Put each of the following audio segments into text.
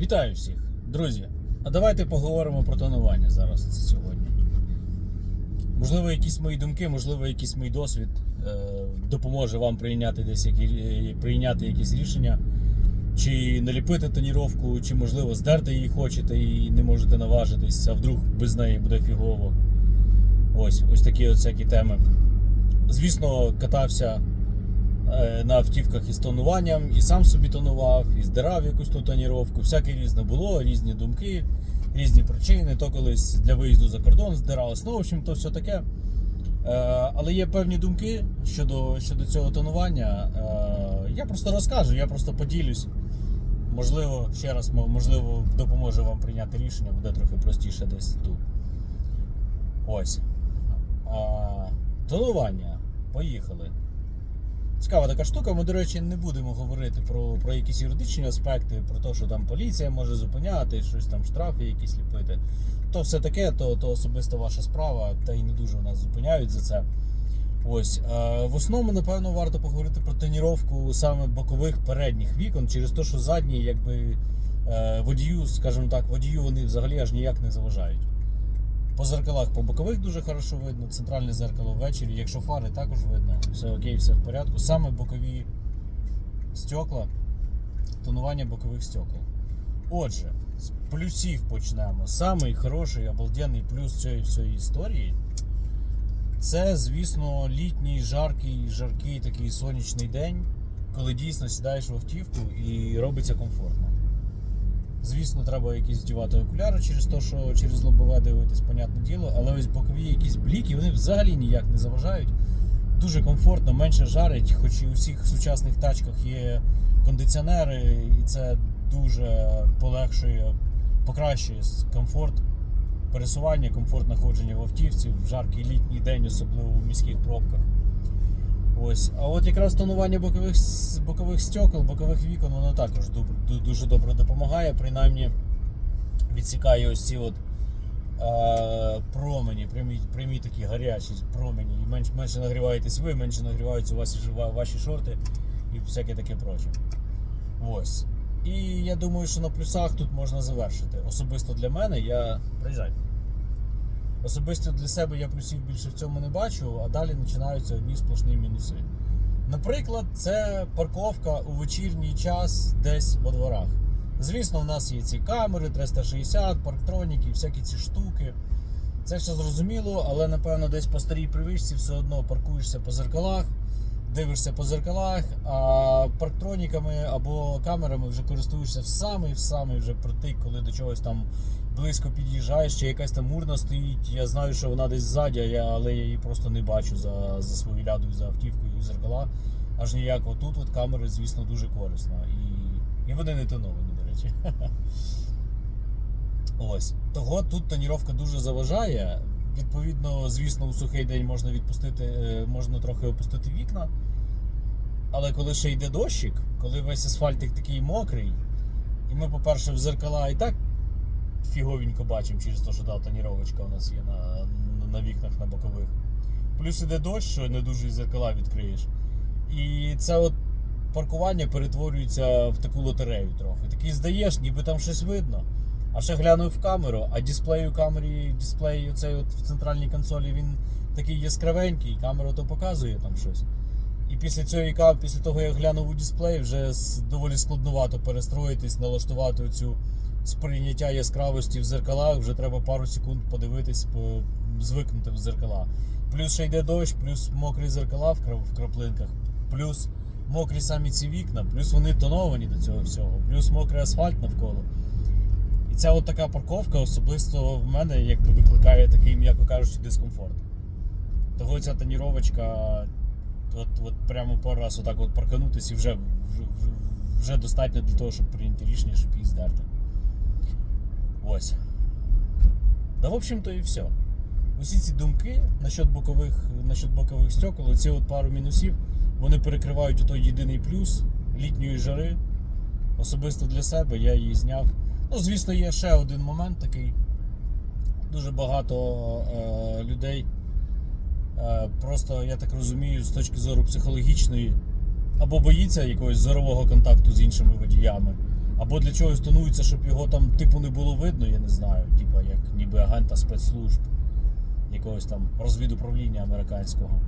Вітаю всіх, друзі. А давайте поговоримо про тонування зараз сьогодні. Можливо, якісь мої думки, можливо, якийсь мій досвід е, допоможе вам прийняти десь які, е, прийняти якісь рішення, чи наліпити тоніровку, чи можливо здерти її хочете і не можете наважитись, а вдруг без неї буде фігово. Ось, ось такі от всякі теми. Звісно, катався на автівках із тонуванням, і сам собі тонував, і здирав якусь ту тоніровку. Всяке різне було, різні думки, різні причини. То колись для виїзду за кордон здиралось. Ну, в общем, то все таке. Е, Але є певні думки щодо, щодо цього тонування. Е, Я просто розкажу, я просто поділюсь. Можливо, ще раз, можливо, допоможе вам прийняти рішення, буде трохи простіше десь тут. Ось. А, тонування. Поїхали. Цікава така штука. Ми, до речі, не будемо говорити про, про якісь юридичні аспекти, про те, що там поліція може зупиняти, щось там штрафи якісь ліпити. То все таке, то, то особисто ваша справа, та й не дуже нас зупиняють за це. Ось. Е, в основному, напевно, варто поговорити про тоніровку саме бокових передніх вікон, через те, що задні, якби е, водію, скажімо так, водію вони взагалі аж ніяк не заважають. По зеркалах по бокових дуже хорошо видно, центральне зеркало ввечері, якщо фари також видно, все окей, все в порядку. Саме бокові стекла, тонування бокових стекол. Отже, з плюсів почнемо. Самий хороший обалденний плюс цієї всієї історії це, звісно, літній жаркий, жаркий такий сонячний день, коли дійсно сідаєш в автівку і робиться комфортно. Звісно, треба якісь вдівати окуляри через те, що через лобове дивитись, понятне діло, але ось бокові якісь бліки, вони взагалі ніяк не заважають. Дуже комфортно, менше жарить, хоч і у всіх сучасних тачках є кондиціонери, і це дуже полегшує, покращує комфорт пересування, комфорт знаходження в автівці в жаркий літній день, особливо у міських пробках. Ось. А от якраз тонування бокових, бокових стекол, бокових вікон, воно також дуже добре допомагає. Принаймні відсікає ось ці от, е, промені, прямі, прямі такі гарячі промені. І менш, менше нагріваєтесь ви, менше нагріваються ваші, ваші шорти і всяке таке проче. Ось. І я думаю, що на плюсах тут можна завершити. Особисто для мене я. Приїжджай. Особисто для себе я плюсів більше в цьому не бачу, а далі починаються одні сплошні мінуси. Наприклад, це парковка у вечірній час десь во дворах. Звісно, в нас є ці камери 360, парктроніки, всякі ці штуки. Це все зрозуміло, але напевно десь по старій привичці все одно паркуєшся по зеркалах, дивишся по зеркалах, а парктроніками або камерами вже користуєшся в самий в самий вже протик, коли до чогось там близько під'їжджаєш, чи якась там урна стоїть. Я знаю, що вона десь ззаді, але я її просто не бачу за, за свою лядою, за автівкою у зеркала. Аж ніяк отут от камери, звісно, дуже корисно. І, і вони не тоновані, до речі. Ось. Того тут тоніровка дуже заважає. Відповідно, звісно, у сухий день можна відпустити, е, можна трохи опустити вікна. Але коли ще йде дощик, коли весь асфальтик такий мокрий, і ми, по-перше, в зеркала і так фіговенько бачимо через те, що та тоніровочка у нас є на, на вікнах на бокових. Плюс іде дощ, що не дуже зеркала відкриєш. І це от паркування перетворюється в таку лотерею трохи. Такий здаєш, ніби там щось видно. А ще глянув в камеру, а дисплей у камері, дисплей оцей от в центральній консолі, він такий яскравенький, камера то показує там щось. І після цього, після того, як глянув у дисплей, вже доволі складновато перестроїтись, налаштувати оцю сприйняття яскравості в зеркалах, вже треба пару секунд подивитись, звикнути в зеркала. Плюс ще йде дощ, плюс мокрі зеркала в, краплинках, плюс мокрі самі ці вікна, плюс вони тоновані до цього всього, плюс мокрий асфальт навколо. І ця от така парковка особисто в мене якби викликає такий, м'яко кажучи, дискомфорт. Того ця тоніровочка, от, от прямо пару раз отак от парканутись і вже, вже, вже достатньо для того, щоб прийняти рішення, щоб її здерти. Ось. Да, в общем-то, і все. Усі ці думки насчет бокових, насчет бокових стекол, ці от пару мінусів, вони перекривають той єдиний плюс літньої жари. Особисто для себе я її зняв. Ну, звісно, є ще один момент такий. Дуже багато е, людей. Е, просто, я так розумію, з точки зору психологічної, або боїться якогось зорового контакту з іншими водіями, Або для чогось тонується, щоб його там типу не було видно, я не знаю, типу як ніби агента спецслужб, якогось там розвідуправління американського.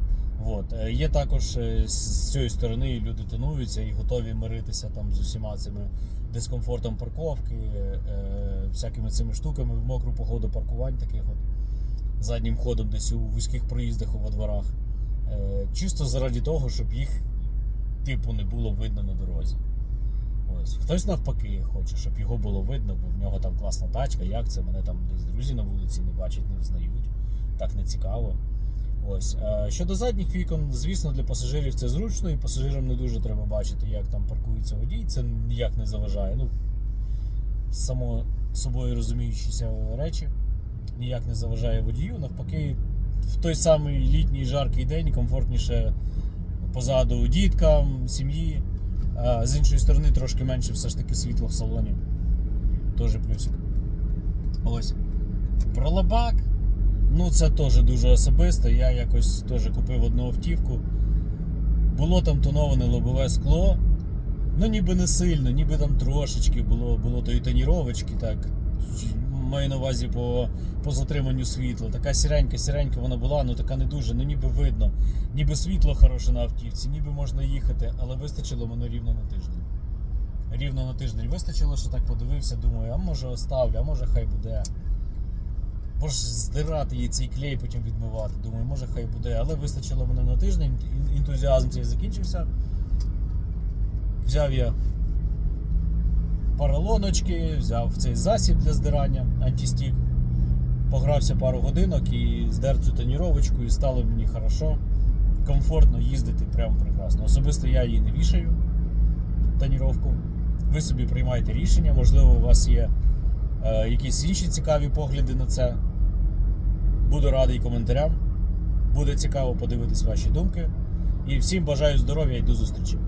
От. Е, Є також е, з цієї сторони люди тонуються і готові миритися там з усіма цими дискомфортом парковки, е, всякими цими штуками в мокру погоду паркувань таких от заднім ходом десь у вузьких проїздах у во дворах. Е, Чисто заради того, щоб їх типу не було видно на дорозі. Ось. Хтось навпаки хоче, щоб його було видно, бо в нього там класна тачка, як це, мене там десь друзі на вулиці не бачать, не взнають. Так не цікаво. Ось. Е, Щодо задніх вікон, звісно, для пасажирів це зручно, і пасажирам не дуже треба бачити, як там паркується водій. Це ніяк не заважає. Ну, само собою розуміючіся речі, ніяк не заважає водію. Навпаки, в той самий літній жаркий день комфортніше позаду діткам, сім'ї. А з іншої сторони, трошки менше все ж таки світло в салоні. Теж плюсик. Ось. Про лабак. Ну, це теж дуже особисто. Я якось теж купив одну автівку. Було там тоноване лобове скло. Ну, ніби не сильно, ніби там трошечки було, було тої тоніровочки, так. Маю на увазі по, по затриманню світла. Така сіренька, сіренька вона була, ну така не дуже, ну ніби видно. Ніби світло хороше на автівці, ніби можна їхати, але вистачило мене рівно на тиждень. Рівно на тиждень вистачило, що так подивився, думаю, а може оставлю, а може хай буде. Бо ж здирати її цей клей, потім відмивати. Думаю, може хай буде, але вистачило мене на тиждень, ентузіазм цей закінчився. Взяв я поролоночки, взяв цей засіб для здирання, антистік. Погрався пару годинок і здер цю тоніровочку, і стало мені хорошо, комфортно їздити прямо прекрасно. Особисто я її не вішаю, тоніровку. Ви собі приймаєте рішення, можливо, у вас є е, якісь інші цікаві погляди на це. Буду радий коментарям. Буде цікаво подивитись ваші думки. І всім бажаю здоров'я і до зустрічі.